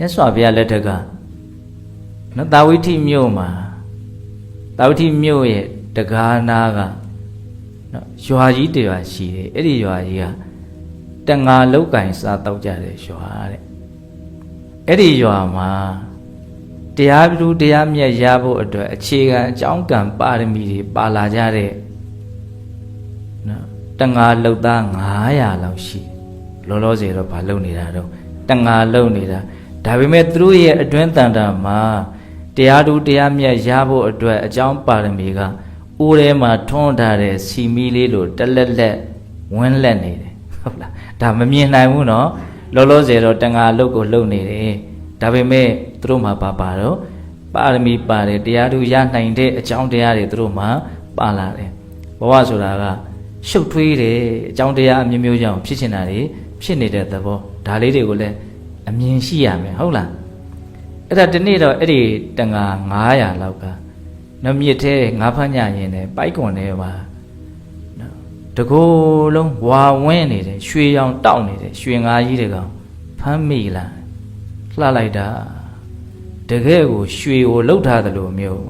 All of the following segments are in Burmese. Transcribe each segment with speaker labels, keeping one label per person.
Speaker 1: မြတ်စွာဘုရားလက်ထက်ကနော်တာဝိထိမြို့မှာတာဝိထိမြို့ရဲ့တကားနာကနော်ရွာကြီးတရွာရှိတယ်အဲ့ဒီရွာကြီးကတငါလောက်ကင်စားတောက်ကြတဲ့ရွာတဲ့အဲ့ဒီရွာမှာတရားပြုတရားမြတ်ရဖို့အတွက်အခြေခံအကြောင်းကံပါရမီတွေပါလာကြတဲ့နော်တငါလောက်သား900လောက်ရှိတယ်လောလောဆယ်တော့ဘာလုပ်နေတာတော့တငါလုံနေတာ ဒါပေမဲ့သူတို့ရဲ့အတွင်းတန်တာမှာတရားသူတရားမြတ်ရဖို့အတွက်အကြောင်းပါရမီကအိုးထဲမှာထွန်းထားတဲ့စီမီလေးလိုတက်လက်လက်ဝန်းလက်နေတယ်ဟုတ်လားဒါမမြင်နိုင်ဘူးเนาะလောလောဆယ်တော့တငါလုတ်ကိုလှုပ်နေတယ်ဒါပေမဲ့သူတို့မှာပါပါတော့ပါရမီပါတယ်တရားသူရနိုင်တဲ့အကြောင်းတရားတွေသူတို့မှာပါလာတယ်ဘဝဆိုတာကရှုပ်ထွေးတယ်အကြောင်းတရားအမျိုးမျိုးကြောင့်ဖြစ်နေတာတွေဖြစ်နေတဲ့သဘောဒါလေးတွေကိုလည်း အမြင်ရှိရမယ်ဟုတ်လားအဲ့ဒါဒီနေ့တော့အဲ့ဒီတန်ငါ900လောက်ကနမြစ်သေးငါးဖမ်းညရင်နဲ့ပိုက်ကွန်ထဲမှာနော်တကိုယ်လုံးဝါဝင်းနေတယ်ရွှေရောင်တောက်နေတယ်ရွှေငါးကြီးတွေကောင်ဖမ်းမိလာလှလိုက်တာတကယ်ကိုရွှေကိုလှုပ်ထားသလိုမျိုး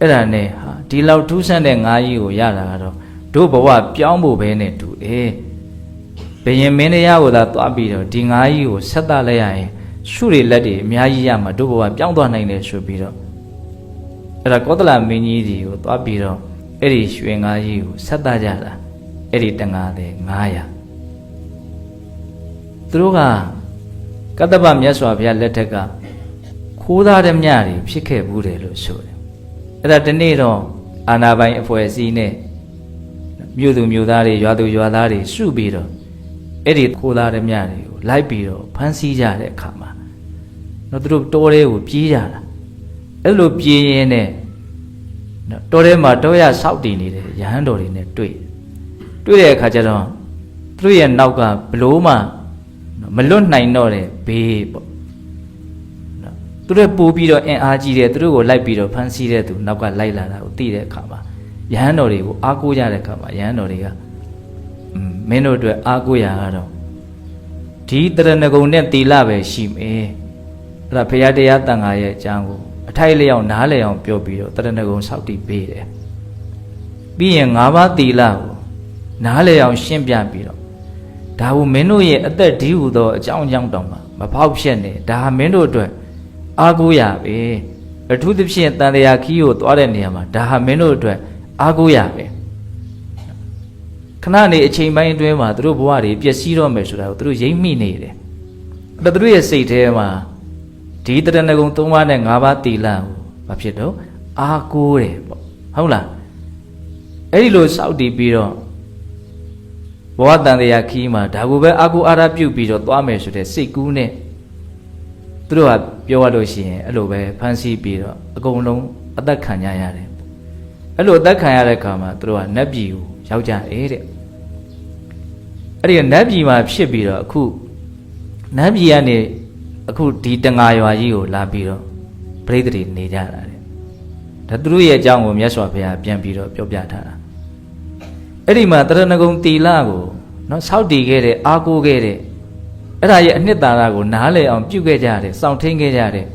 Speaker 1: အဲ့ဒါနဲ့ဟာဒီလောက်ထူးဆန်းတဲ့ငါးကြီးကိုရတာကတော့တို့ဘဝပြောင်းဖို့ပဲနဲ့တူတယ် ဘယင်မင်းတရားကိုသာသွားပြီးတော့ဒီငါးကြီးကိုဆက်တလိုက်ရရင်ရှုတွေလက်တွေအများကြီးရမှာတို့ဘဝပြောင်းသွားနိုင်တယ်ဆိုပြီးတော့အဲ့ဒါကောသလမင်းကြီးစီကိုသွားပြီးတော့အဲ့ဒီရွှေငါးကြီးကိုဆက်တကြတာအဲ့ဒီတငါးတဲ့900သူတို့ကကတ္တပမြတ်စွာဘုရားလက်ထက်ကခိုးသားတဲ့မြတွေဖြစ်ခဲ့ဘူးတယ်လို့ဆိုတယ်အဲ့ဒါဒီနေ့တော့အာနာပိုင်အဖွဲ့အစည်းနဲ့မြို့သူမြို့သားတွေရွာသူရွာသားတွေစုပြီးတော့ အဲ့ဒီခိုးသားတဲ့မြတွေကိုလိုက်ပြီးတော့ဖမ်းဆီးကြတဲ့အခါမှာတော့သူတို့တောထဲကိုပြေးကြတာအဲ့လိုပြေးရင်းနဲ့နော်တောထဲမှာတောရဆောက်တည်နေတဲ့ရဟန်းတော်တွေနဲ့တွေ့တွေ့တဲ့အခါကျတော့သူတို့ရဲ့နောက်ကဘလို့မှနော်မလွတ်နိုင်တော့တဲ့ဘေးပေါ့နော်သူတို့ပို့ပြီးတော့အင်အားကြီးတယ်သူတို့ကိုလိုက်ပြီးတော့ဖမ်းဆီးတဲ့သူနောက်ကလိုက်လာတာကိုသိတဲ့အခါမှာရဟန်းတော်တွေကိုအားကိုးကြတဲ့အခါမှာရဟန်းတော်တွေကอืม မင်းတို့အတွက်အားကိုးရကတော့ဒီတရဏဂုံနဲ့တီလပဲရှိမယ်အဲ့ဒါဘုရားတရားတန်ခါရဲ့အကြောင်းကိုအထိုက်လျောက်နားလည်အောင်ပြောပြီးတော့တရဏဂုံဆောက်တည်ပေးတယ်ပြီးရင်၅ပါးတီလကိုနားလည်အောင်ရှင်းပြပြီးတော့ဒါဟုမင်းတို့ရဲ့အသက်ဒီဟုသောအကြောင်းအကြောင်းတောင်မှမဖောက်ဖြစ်နေဒါဟာမင်းတို့အတွက်အားကိုးရပဲအထူးသဖြင့်တန်တရားခီးကိုသွားတဲ့နေရာမှာဒါဟာမင်းတို့အတွက်အားကိုးရပဲ ခဏနေအချိန်ပိုင်းအတွင်းမှာသူတို့ဘဝတွေပျက်စီးတော့မယ်ဆိုတာကိုသူတို့ရိပ်မိနေတယ်အဲ့ဒါသူတို့ရဲ့စိတ်ထဲမှာဒီတရဏဂုံ၃ပါးနဲ့၅ပါးတီလကိုဘာဖြစ်တော့အားကိုးတယ်ပေါ့ဟုတ်လားအဲ့ဒီလိုစောက်တည်ပြီးတော့ဘဝတန်တရားခီးမှာဒါကိုပဲအာကိုအာရပြုတ်ပြီးတော့သွားမယ်ဆိုတဲ့စိတ်ကူးနဲ့သူတို့ကပြောရလို့ရှိရင်အဲ့လိုပဲဖန်ဆီးပြီးတော့အကုန်လုံးအသက်ခံကြရတယ်အဲ့လိုအသက်ခံရတဲ့အခါမှာသူတို့ကနတ်ပြည်ကိုရောက်ကြတယ်တဲ့ အဲ့ဒီနတ်ပြည်မှာဖြစ်ပြီးတော့အခုနတ်ပြည်ကနေအခုဒီတငါရွာကြီးကိုလာပြီးတော့ပြိတ္တိနေကြတာတဲ့ဒါသူတို့ရဲ့အကြောင်းကိုမြတ်စွာဘုရားပြန်ပြီးတော့ပြောပြထားတာအဲ့ဒီမှာတရဏဂုံတီလကိုနော်စောက်တည်ခဲ့တဲ့အာကိုခဲ့တဲ့အဲ့ဒါရဲ့အနှစ်သာရကိုနားလည်အောင်ပြုခဲ့ကြတယ်စောင့်ထိန်ခဲ့ကြတယ်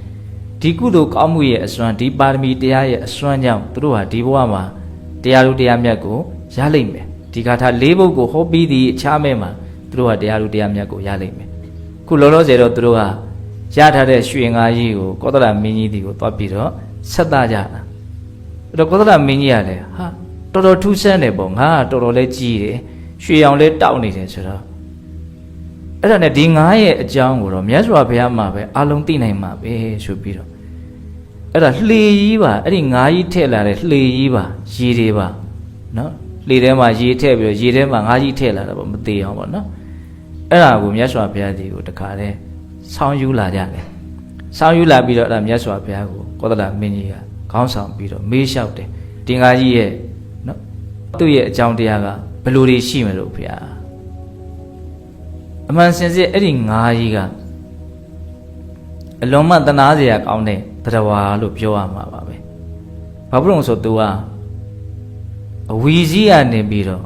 Speaker 1: ဒီကုသိုလ်ကောင်းမှုရဲ့အစွမ်းဒီပါရမီတရားရဲ့အစွမ်းကြောင့်သူတို့ဟာဒီဘဝမှာတရားလူတရားမြတ်ကိုရလိမ့်မယ် ဒီဂါထာ၄ဘုတ်ကိုဟောပြီးသည်အခြားမဲ့မှာသူတို့ဟာတရားလူတရားမြတ်ကိုရလိမ့်မယ်ခုလောလောဆယ်တော့သူတို့ကရထားတဲ့ရွှေငါးကြီးကိုကောသလမင်းကြီးဒီကိုသွားပြီးတော့ဆက်သားကြတာအဲ့တော့ကောသလမင်းကြီးကလည်းဟာတော်တော်ထူးဆန်းတယ်ပေါ့ငါကတော်တော်လေးကြီးတယ်ရွှေရောင်လေးတောက်နေတယ်ဆိုတော့အဲ့ဒါနဲ့ဒီငါးရဲ့အကြောင်းကိုတော့မြတ်စွာဘုရားမှာပဲအလုံးသိနိုင်မှာပဲဆိုပြီးတော့အဲ့ဒါလှေကြီးပါအဲ့ဒီငါးကြီးထည့်လာတဲ့လှေကြီးပါရေတွေပါနော် လှေထဲမှာရေထည့်ပြီးတော့ရေထဲမှာငါးကြီးထည့်လာတာပေါ့မသေးအောင်ပေါ့နော်အဲ့ဒါကိုမြတ်စွာဘုရားကြီးကိုတခါတည်းဆောင်းယူလာကြတယ်ဆောင်းယူလာပြီးတော့အဲ့ဒါမြတ်စွာဘုရားကိုကောသလမင်းကြီးကခေါင်းဆောင်ပြီးတော့မေးလျှောက်တယ်ဒီငါးကြီးရဲ့နော်သူ့ရဲ့အကြောင်းတရားကဘယ်လိုတွေရှိမလို့ဘုရားအမှန်စင်စစ်အဲ့ဒီငါးကြီးကအလွန်မှတနာစရာကောင်းတဲ့တရားဝါလို့ပြောရမှာပါပဲဘာဖြစ်လို့ဆိုသူက အဝီစည်းကနေပြီးတော့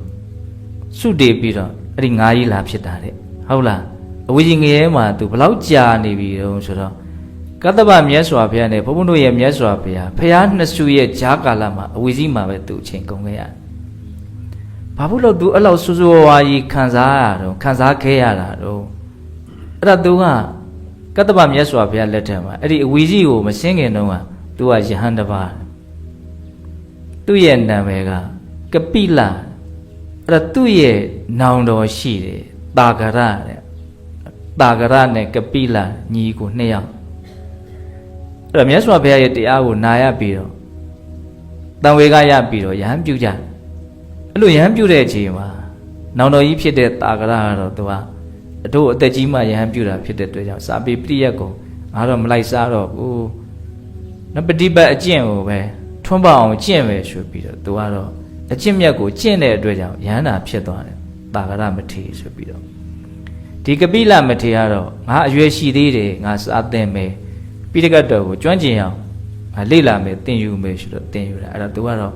Speaker 1: စုတည်ပြီးတော့အဲ့ဒီငါးကြီးလာဖြစ်တာတဲ့ဟုတ်လားအဝိဇ္ဇငရဲမှာသူဘလောက်ကြာနေပြီတုံးဆိုတော့ကတ္တဗမြတ်စွာဘုရားနဲ့ဘုန်းဘုန်းတို့ရဲ့မြတ်စွာဘုရားဖះနှစ်စုရဲ့ဂျားကာလမှာအဝိဇ္ဇမှာပဲသူအချိန်ကုန်ခဲ့ရတယ်။ဘာဖြစ်လို့သူအဲ့လောက်ဆူဆူဝါးဝါးကြီးခံစားရတော့ခံစားခဲ့ရတာတော့အဲ့ဒါသူကကတ္တဗမြတ်စွာဘုရားလက်ထက်မှာအဲ့ဒီအဝိဇ္ဇကိုမရှင်းခင်တုန်းကသူကယဟန်တစ်ပါးသူ့ရဲ့နာမည်က ကပိလအဲ့ဒါသူ့ရဲ့နောင်တော်ရှိတယ်တာဂရတဲ့တာဂရနဲ့ကပိလညီကိုနှစ်ယောက်အဲ့တော့မြတ်စွာဘုရားရဲ့တရားကိုနာရပြီးတော့တန်ဝေကရပြီးတော့ယဟန်ပြုကြအဲ့လိုယဟန်ပြုတဲ့အချိန်မှာနောင်တော်ကြီးဖြစ်တဲ့တာဂရကတော့သူကအတို့အသက်ကြီးမှယဟန်ပြုတာဖြစ်တဲ့အတွက်ကြောင့်စာပေပရိယတ်ကိုငါတော့မလိုက်စားတော့ဘူးနပฏิပတ်အကျင့်ကိုပဲထွန်းပအောင်ကျင့်ပဲဆိုပြီးတော့သူကတော့ အကျင့်မြတ်ကိုကျင့်တဲ့အတွက်ကြောင့်ယဟန္တာဖြစ်သွားတယ်တာဂရမထေဆိုပြီးတော့ဒီကပိလမထေကတော့ငါအရွယ်ရှိသေးတယ်ငါစားသင်မယ်ပိဋကတ်တော်ကိုကျွမ်းကျင်အောင်ငါလေ့လာမယ်သင်ယူမယ်ဆိုတော့သင်ယူတာအဲ့ဒါသူကတော့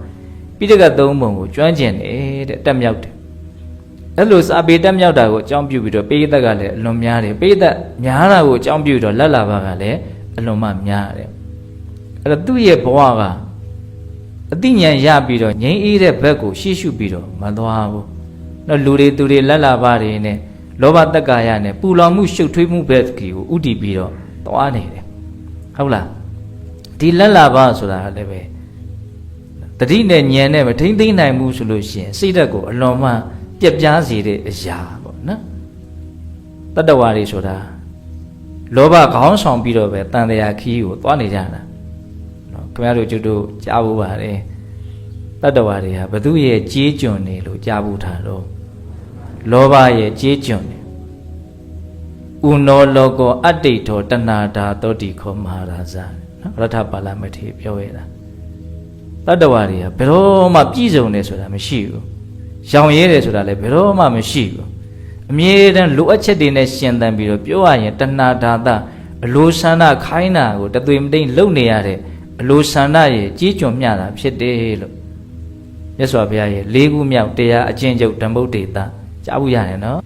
Speaker 1: ပိဋကတ်သုံးပုံကိုကျွမ်းကျင်တယ်တဲ့တက်မြောက်တယ်အဲ့လိုစာပေတက်မြောက်တာကိုအကြောင်းပြုပြီးတော့ပိဋကတ်ကလည်းအလွန်များတယ်ပိဋကတ်များတာကိုအကြောင်းပြုတော့လက်လာပါကလည်းအလွန်မှများတယ်အဲ့တော့သူ့ရဲ့ဘဝက အတိညာဏ်ရပြီးတော့ငြိမ်းအေးတဲ့ဘက်ကိုရှေ့ရှုပြီးတော့မသွားဘူး။တော့လူတွေသူတွေလက်လာပါတွေနဲ့လောဘတက္ကာယနဲ့ပူလောင်မှုရှုပ်ထွေးမှုဘက်ကြီးကိုဥတည်ပြီးတော့သွားနေတယ်။ဟုတ်လား။ဒီလက်လာပါဆိုတာလည်းပဲတတိနဲ့ဉာဏ်နဲ့မထိမ့်သိမ့်နိုင်ဘူးဆိုလို့ရှိရင်စိတ်ဓာတ်ကိုအလွန်မှပြက်ပြားစေတဲ့အရာပေါ့နော်။တတ္တဝါတွေဆိုတာလောဘခေါင်းဆောင်ပြီးတော့ပဲတန်တရားခီးကိုသွားနေကြတာ။နော် ခင်ဗျားတို့ကျွတ်တို့ကြားဖို့ပါတယ်။တတ္တဝါတွေဟာဘသူရဲ့ကြေးကျွန်နေလို့ကြားဖို့ထားတော့လောဘရဲ့ကြေးကျွန်နေဥနောလောကောအတ္တိထောတဏ္ဍာတောတိခောမဟာရာဇနော်ရထပါဠမထေပြောရတာတတ္တဝါတွေကဘယ်တော့မှပြည့်စုံတယ်ဆိုတာမရှိဘူးရောင်ရဲတယ်ဆိုတာလည်းဘယ်တော့မှမရှိဘူးအမြဲတမ်းလိုအပ်ချက်တွေနဲ့ရှင်သန်ပြီးတော့ပြောရရင်တဏှာဓာတအလိုဆန္ဒခိုင်းတာကိုတသွေမတိန်လုပ်နေရတဲ့ အလိုဆန္ဒရဲ့ကြီးကျွံမျှတာဖြစ်တယ်လို့မြတ်စွာဘုရားရဲ့လေးခုမြောက်တရားအကျဉ်းချုပ်ဓမ္မုတ်တေတာကြားဘူးရတယ်နော်